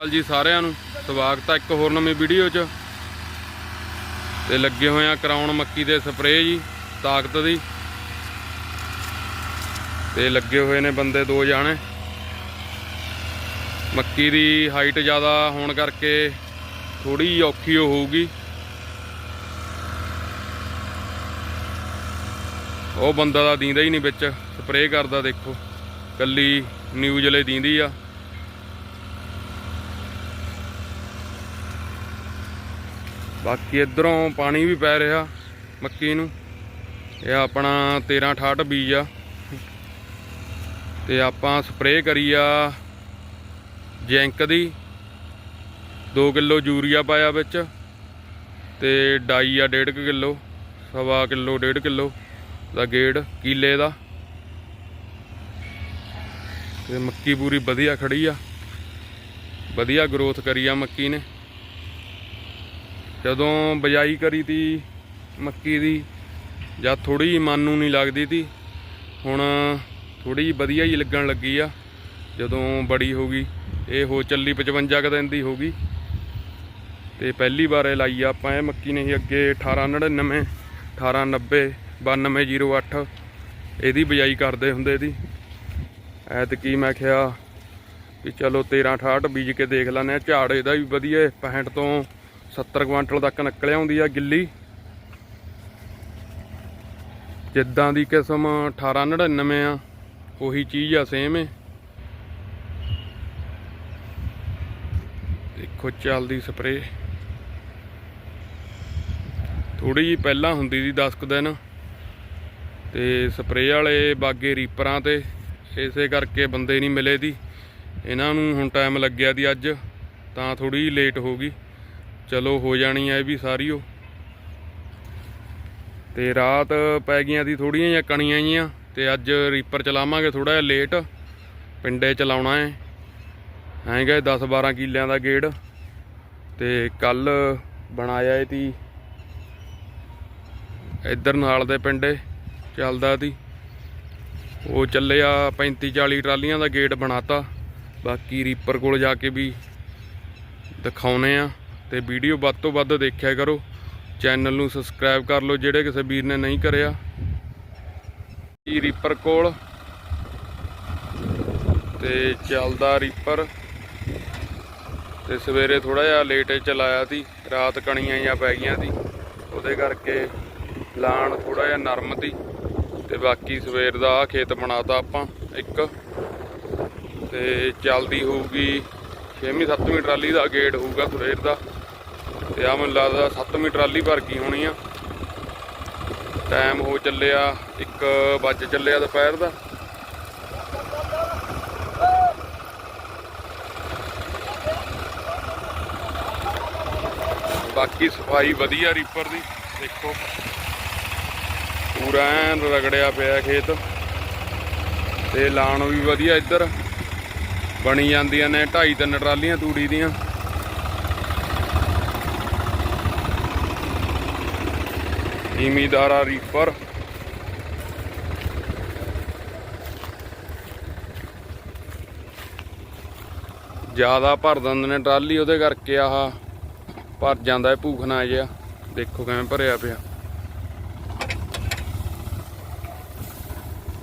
ਹਾਲ ਜੀ ਸਾਰਿਆਂ ਨੂੰ ਸਵਾਗਤ ਹੈ ਇੱਕ ਹੋਰ ਨਵੀਂ ਵੀਡੀਓ 'ਚ। ਤੇ ਲੱਗੇ ਹੋਏ ਆ ਕਰਾਉਣ ਮੱਕੀ ਦੇ ਸਪਰੇਅ ਜੀ, ਤਾਕਤ ਦੀ। ਤੇ ਲੱਗੇ ਹੋਏ ਨੇ ਬੰਦੇ ਦੋ ਜਾਣੇ। ਮੱਕੀ ਦੀ ਹਾਈਟ ਜ਼ਿਆਦਾ ਹੋਣ ਕਰਕੇ ਥੋੜੀ ਔਖੀ ਓ ਹੋਊਗੀ। ਉਹ ਬੰਦਾ ਦਾ ਦੀਂਦਾ ਹੀ ਨਹੀਂ ਵਿੱਚ, ਸਪਰੇਅ ਕਰਦਾ ਦੇਖੋ। ਕੱਲੀ ਨਿਊਜ਼ ਵਾਲੇ ਦੀਂਦੀ ਆ। ਬਾਕੀ ਇਧਰੋਂ ਪਾਣੀ ਵੀ ਪੈ ਰਿਹਾ ਮੱਕੀ ਨੂੰ। ਇਹ ਆਪਣਾ 13 68 ਬੀਜ ਆ। ਤੇ ਆਪਾਂ ਸਪਰੇਅ ਕਰੀ ਆ ਜੈਂਕ ਦੀ। 2 ਕਿਲੋ ਯੂਰੀਆ ਪਾਇਆ ਵਿੱਚ ਤੇ ਡਾਈ ਆ 1.5 ਕਿਲੋ, ਸਵਾ ਕਿਲੋ 1.5 ਕਿਲੋ ਦਾ ਗੇੜ ਕੀਲੇ ਦਾ। ਤੇ ਮੱਕੀ ਪੂਰੀ ਵਧੀਆ ਖੜੀ ਆ। ਵਧੀਆ ਗਰੋਥ ਕਰੀ ਆ ਮੱਕੀ ਨੇ। ਜਦੋਂ ਬਜਾਈ ਕਰੀ ਤੀ ਮੱਕੀ ਦੀ, ਜਾਂ ਥੋੜੀ ਜਿਹੀ ਮਨ ਨੂੰ ਨਹੀਂ ਲੱਗਦੀ ਤੀ, ਹੁਣ ਥੋੜੀ ਜਿਹੀ ਵਧੀਆ ਹੀ ਲੱਗਣ ਲੱਗੀ ਆ, ਜਦੋਂ ਬੜੀ ਹੋ ਗਈ, ਇਹ ਹੋ ਚੱਲੀ 55 ਕੁ ਦਿਨ ਦੀ ਹੋ ਗਈ। ਤੇ ਪਹਿਲੀ ਵਾਰ ਇਹ ਲਾਈ ਆ ਆਪਾਂ ਇਹ ਮੱਕੀ ਨਹੀਂ ਅੱਗੇ 1899 1890 9208 ਇਹਦੀ ਬਜਾਈ ਕਰਦੇ ਹੁੰਦੇ ਦੀ ਐਤਕੀ ਮੈਂ ਕਿਹਾ ਵੀ ਚਲੋ 13 68 ਬੀਜ ਕੇ ਦੇਖ ਲੈਂਦੇ ਆ ਝਾੜ ਇਹਦਾ ਵੀ ਵਧੀਆ 65 ਤੋਂ 70 ਕੁਆਂਟਲ ਤੱਕ ਨਿਕਲ ਆਉਂਦੀ ਆ ਗਿੱਲੀ। ਜਿੱਦਾਂ ਦੀ ਕਿਸਮ 1899 ਆ, ਉਹੀ ਚੀਜ਼ ਆ ਸੇਮ ਏ। ਦੇਖੋ ਚੱਲਦੀ ਸਪਰੇ ਥੋੜੀ ਜੀ ਪਹਿਲਾਂ ਹੁੰਦੀ ਸੀ 10 ਕੁ ਦਿਨ, ਤੇ ਸਪਰੇ ਵਾਲੇ ਬਾਗੇ ਰੀਪਰਾਂ ਤੇ, ਇਸੇ ਕਰਕੇ ਬੰਦੇ ਨਹੀਂ ਮਿਲੇ ਦੀ। ਇਹਨਾਂ ਨੂੰ ਹੁਣ ਟਾਈਮ ਲੱਗਿਆ ਦੀ ਅੱਜ, ਤਾਂ ਥੋੜੀ ਜਿਹੀ ਲੇਟ ਹੋ ਗਈ। ਚਲੋ ਹੋ ਜਾਣੀ ਆ ਇਹ ਵੀ ਸਾਰੀ ਉਹ। ਤੇ ਰਾਤ ਪੈ ਗਈਆਂ ਦੀ ਥੋੜੀਆਂ ਜਿਹੀਆਂ ਕਣੀਆਂ ਜੀਆਂ, ਤੇ ਅੱਜ ਰੀਪਰ ਚਲਾਵਾਂਗੇ ਥੋੜਾ ਜਿਹਾ ਲੇਟ ਪਿੰਡੇ ਚਲਾਉਣਾ ਹੈ। ਹੈਗਾ 10 12 ਕਿੱਲਿਆਂ ਦਾ ਗੇੜ। ਤੇ ਕੱਲ ਬਣਾਇਆ ਏ ਤੀ, ਇੱਧਰ ਨਾਲ ਦੇ ਪਿੰਡੇ ਚੱਲਦਾ ਤੀ। ਉਹ ਚੱਲਿਆ 35 40 ਟਰਾਲੀਆਂ ਦਾ ਗੇਟ ਬਣਾਤਾ। ਬਾਕੀ ਰੀਪਰ ਕੋਲ ਜਾ ਕੇ ਵੀ ਦਿਖਾਉਨੇ ਆ। ਤੇ ਵੀਡੀਓ ਵੱਧ ਤੋਂ ਵੱਧ ਦੇਖਿਆ ਕਰੋ। ਚੈਨਲ ਨੂੰ ਸਬਸਕ੍ਰਾਈਬ ਕਰ ਲਓ, ਜਿਹੜੇ ਕਿਸੇ ਵੀਰ ਨੇ ਨਹੀਂ ਕਰਿਆ। ਇਹ ਰੀਪਰ ਕੋਲ। ਤੇ ਚੱਲਦਾ ਰੀਪਰ ਤੇ ਸਵੇਰੇ ਥੋੜਾ ਜਿਹਾ ਲੇਟ ਚਲਾਇਆ ਸੀ, ਰਾਤ ਕਣੀਆਂ ਜਾਂ ਪੈ ਗਈਆਂ ਸੀ। ਉਹਦੇ ਕਰਕੇ ਲਾਣ ਥੋੜਾ ਜਿਹਾ ਨਰਮ ਸੀ। ਤੇ ਬਾਕੀ ਸਵੇਰ ਦਾ ਆਹ ਖੇਤ ਬਣਾਤਾ ਆਪਾਂ, ਇੱਕ। ਤੇ ਚੱਲਦੀ ਹੋਊਗੀ 6ਵੀਂ 7ਵੀਂ ਟਰਾਲੀ ਦਾ ਗੇਟ ਹੋਊਗਾ ਸਵੇਰ ਦਾ। ਤੇ ਆ ਮੈਨੂੰ ਲੱਗਦਾ 7ਵੀਂ ਟਰਾਲੀ ਭਰ ਗਈ ਹੋਣੀ ਆ। ਟਾਈਮ ਹੋ ਚੱਲਿਆ 1 ਵੱਜ ਚੱਲਿਆ ਦੁਪਹਿਰ ਦਾ। ਬਾਕੀ ਸਫ਼ਾਈ ਵਧੀਆ ਰੀਪਰ ਦੀ, ਦੇਖੋ। ਪੂਰਾ ਐਨ ਰਗੜਿਆ ਪਿਆ ਖੇਤ। ਤੇ ਲਾਣ ਵੀ ਵਧੀਆ ਇੱਧਰ। ਬਣੀ ਜਾਂਦੀਆਂ ਨੇ ਢਾਈ ਤਿੰਨ ਟਰਾਲੀਆਂ ਤੂੜੀ ਦੀਆਂ। ਜ਼ਿਮੀਦਾਰਾ ਰੀਪਰ ਜ਼ਿਆਦਾ ਭਰ ਦਿੰਦੇ ਨੇ ਟਰਾਲੀ ਉਹਦੇ ਕਰਕੇ ਆਹ ਭਰ ਜਾਂਦਾ ਹੈ ਭੂਖਣਾ ਜਿਹਾ। ਦੇਖੋ ਕਿਵੇਂ ਭਰਿਆ ਪਿਆ।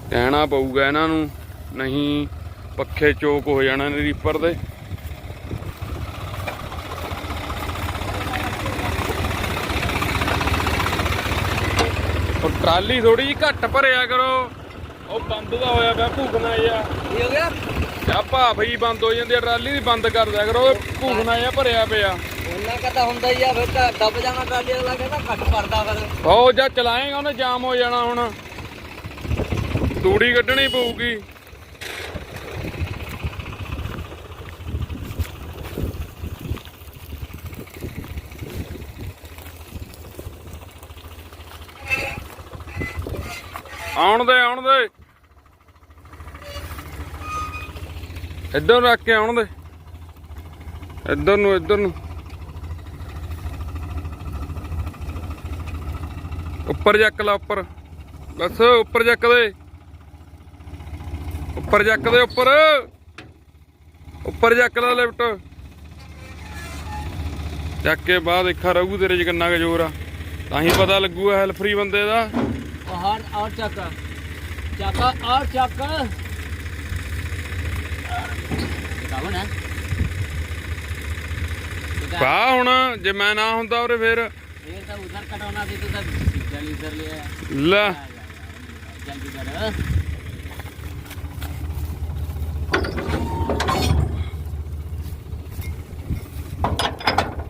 ਕਹਿਣਾ ਪਊਗਾ ਇਹਨਾਂ ਨੂੰ, ਨਹੀਂ, ਪੱਖੇ ਚੋਕ ਹੋ ਜਾਣਾ ਨੇ ਰੀਪਰ ਦੇ। ਉਹ ਟਰਾਲੀ ਥੋੜੀ ਜਿਹੀ ਘੱਟ ਭਰਿਆ ਕਰੋ। ਉਹ ਬੰਦ ਦਾ ਹੋਇਆ ਪਿਆ ਭੂਖਣਾ ਜਿਹਾ ਕੀ ਹੋ ਗਿਆ? ਆ ਭਾਫ ਹੀ ਬੰਦ ਹੋ ਜਾਂਦੀ ਆ ਟਰਾਲੀ ਦੀ ਬੰਦ ਕਰ ਦਿਆ ਕਰੋ ਭੂਖਣਾ ਜਿਹਾ ਭਰਿਆ ਪਿਆ। ਉਹਨਾਂ ਕਾ ਤਾਂ ਹੁੰਦਾ ਹੀ ਆ ਫਿਰ ਤਾਂ ਦੱਬ ਜਾਣਾ ਟਰਾਲੀ ਵਾਲਾ ਕਹਿੰਦਾ ਘੱਟ ਪੜਦਾ ਫਿਰ। ਉਹ ਜਾਂ ਚਲਾਏਗਾ ਉਹਨੇ ਜਾਮ ਹੋ ਜਾਣਾ ਹੁਣ। ਤੂੜੀ ਕੱਢਣੀ ਪਊਗੀ। ਆਉਣ ਦੇ ਆਉਣ ਦੇ। ਇੱਧਰ ਨੂੰ ਰੱਖ ਕੇ ਆਉਣ ਦੇ। ਇੱਧਰ ਨੂੰ ਇੱਧਰ ਨੂੰ। ਉੱਪਰ ਚੱਕ ਲਾ, ਉੱਪਰ। ਬਸ, ਉੱਪਰ ਚੱਕ ਦੇ। ਉੱਪਰ ਚੱਕ ਦੇ, ਉੱਪਰ। ਉੱਪਰ ਚੱਕ ਲੈ, ਲਿਫਟ। ਚੱਕ ਕੇ ਬਾਅਦ ਦੇਖਾ ਰਹੂ ਤੇਰੇ ਚ ਕਿੰਨਾ ਕੁ ਜ਼ੋਰ ਆ। ਤਾਂ ਹੀ ਪਤਾ ਲੱਗੂਗਾ ਹੈਲਫਰੀ ਬੰਦੇ ਦਾ। और और चक्का चक्का और चक्का दिखाओ ना दिखा- ਪਾ ਹੁਣ ਜੇ ਮੈਂ ਨਾ ਹੁੰਦਾ ਉਰੇ ਫੇਰ ये तो उधर कटौना दी तो सब जल्दी कर लिया ਲੈ जल्दी कर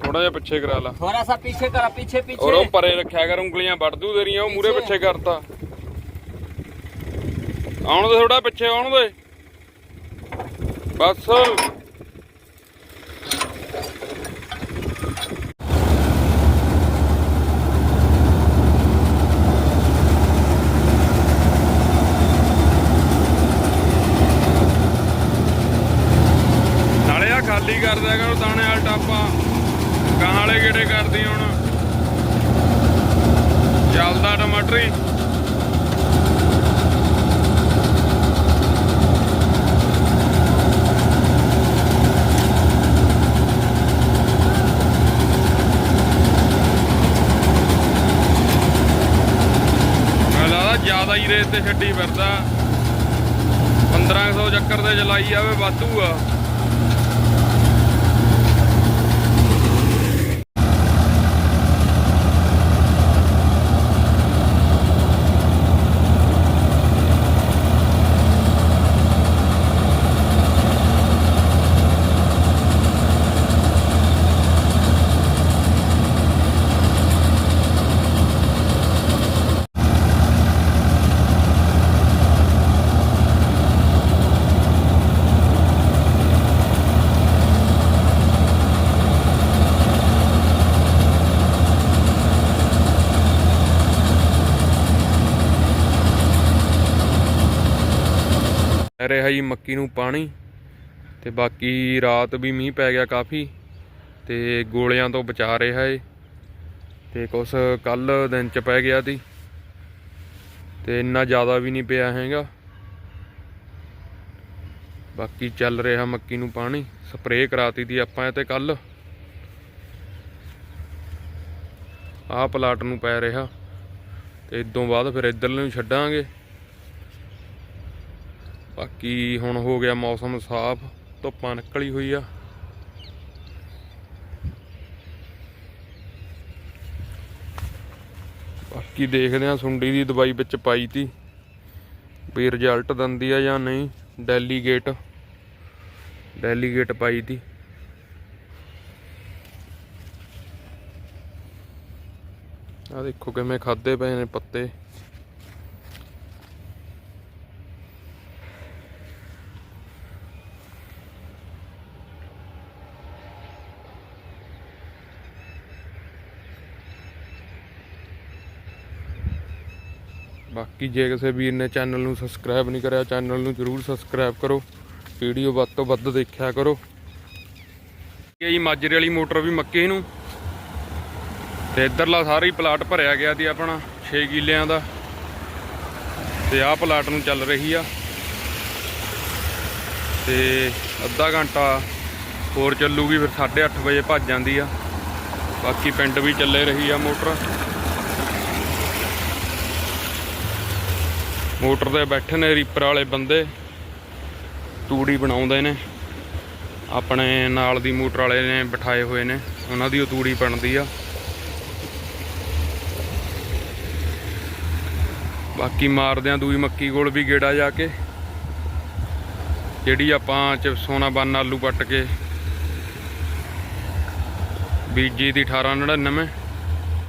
ਥੋੜਾ ਜਿਹਾ ਪਿੱਛੇ ਕਰਾ ਲਾ थोड़ा सा पीछे करो पीछे ਔਰ ਉਹ पीछे ਪਰੇ ਰੱਖਿਆ ਕਰ ਉਂਗਲੀਆਂ ਵੱਢ ਦੂ ਤੇਰੀਆਂ ਉਹ ਮੂਰੇ ਪਿੱਛੇ ਕਰਤਾ ਆਉਣ ਦੇ ਥੋੜਾ ਪਿੱਛੇ ਆਉਣ ਦੇ ਬਸ ਤੇ ਛੱਡੀ ਫਿਰਦਾ। 1500 ਚੱਕਰ ਤੇ ਚਲਾਈ ਜਾਵੇ ਵਾਧੂ ਆ। ਰਿਹਾ ਜੀ ਮੱਕੀ ਨੂੰ ਪਾਣੀ ਤੇ ਬਾਕੀ ਰਾਤ ਵੀ ਮੀਂਹ ਪੈ ਗਿਆ ਕਾਫੀ ਤੇ ਗੋਲਿਆਂ ਤੋਂ ਬਚਾ ਰਿਹਾ ਏ ਤੇ ਕੁਛ ਕੱਲ ਦਿਨ ਚ ਪੈ ਗਿਆ ਸੀ ਤੇ ਇੰਨਾ ਜ਼ਿਆਦਾ ਵੀ ਨਹੀਂ ਪਿਆ ਹੈਗਾ। ਬਾਕੀ ਚੱਲ ਰਿਹਾ ਮੱਕੀ ਨੂੰ ਪਾਣੀ, ਸਪਰੇਅ ਕਰਾਤੀ ਦੀ ਆਪਾਂ ਤੇ ਕੱਲ ਆਹ ਪਲਾਟ ਨੂੰ ਪੈ ਰਿਹਾ ਤੇ ਇਦੋਂ ਬਾਅਦ ਫਿਰ ਇੱਧਰ ਨੂੰ ਛੱਡਾਂਗੇ। ਬਾਕੀ ਹੁਣ ਹੋ ਗਿਆ ਮੌਸਮ ਸਾਫ਼, ਧੁੱਪਾਂ ਨਿਕਲੀ ਹੋਈ ਆ। ਬਾਕੀ ਦੇਖਦੇ ਆ ਸੁੰਡੀ ਦੀ ਦਵਾਈ ਵਿੱਚ ਪਾਈ ਤੀ, ਵੀ ਰਿਜ਼ਲਟ ਦਿੰਦੀ ਆ ਜਾਂ ਨਹੀਂ। ਡੈਲੀਗੇਟ ਡੈਲੀਗੇਟ ਪਾਈ ਤੀ। ਆ ਦੇਖੋ ਕਿਵੇਂ ਖਾਦੇ ਪਏ ਨੇ ਪੱਤੇ। ਬਾਕੀ ਜੇ ਕਿਸੇ ਵੀਰ ਨੇ ਚੈਨਲ ਨੂੰ ਸਬਸਕ੍ਰਾਈਬ ਨਹੀਂ ਕਰਿਆ, ਚੈਨਲ ਨੂੰ ਜਰੂਰ ਸਬਸਕ੍ਰਾਈਬ ਕਰੋ। ਵੀਡੀਓ ਵੱਧ ਤੋਂ ਵੱਧ ਦੇਖਿਆ ਕਰੋ। ਇਹ ਜੀ ਮਾਜਰੇ ਵਾਲੀ ਮੋਟਰ ਵੀ ਮੱਕੀ ਨੂੰ। ਤੇ ਇਧਰਲਾ ਸਾਰਾ ਹੀ ਪਲਾਟ ਭਰਿਆ ਗਿਆ ਦੀ ਆਪਣਾ 6 ਕਿੱਲਿਆਂ ਦਾ। ਤੇ ਆਹ ਪਲਾਟ ਨੂੰ ਚੱਲ ਰਹੀ ਆ। ਤੇ ਅੱਧਾ ਘੰਟਾ ਹੋਰ ਚੱਲੂਗੀ, ਫਿਰ 8:30 ਵਜੇ ਭੱਜ ਜਾਂਦੀ ਆ। ਬਾਕੀ ਪਿੰਡ ਵੀ ਚੱਲੇ ਰਹੀ ਆ ਮੋਟਰ। ਮੋਟਰ ਤੇ ਬੈਠੇ ਨੇ, ਰੀਪਰ ਵਾਲੇ ਬੰਦੇ। ਤੂੜੀ ਬਣਾਉਂਦੇ ਨੇ। ਆਪਣੇ ਨਾਲ ਦੀ ਮੋਟਰ ਵਾਲੇ ਨੇ ਬਿਠਾਏ ਹੋਏ ਨੇ। ਉਹਨਾਂ ਦੀ ਉਹ ਤੂੜੀ ਬਣਦੀ ਆ। ਬਾਕੀ ਮਾਰਦੇ ਆ ਦੂਈ ਮੱਕੀ ਕੋਲ ਵੀ ਗੇੜਾ ਜਾ ਕੇ। ਜਿਹੜੀ ਆਪਾਂ ਚ ਸੋਨਾ ਬੰਨ ਆਲੂ ਪੱਟ ਕੇ। ਬੀਜੀ ਦੀ 1899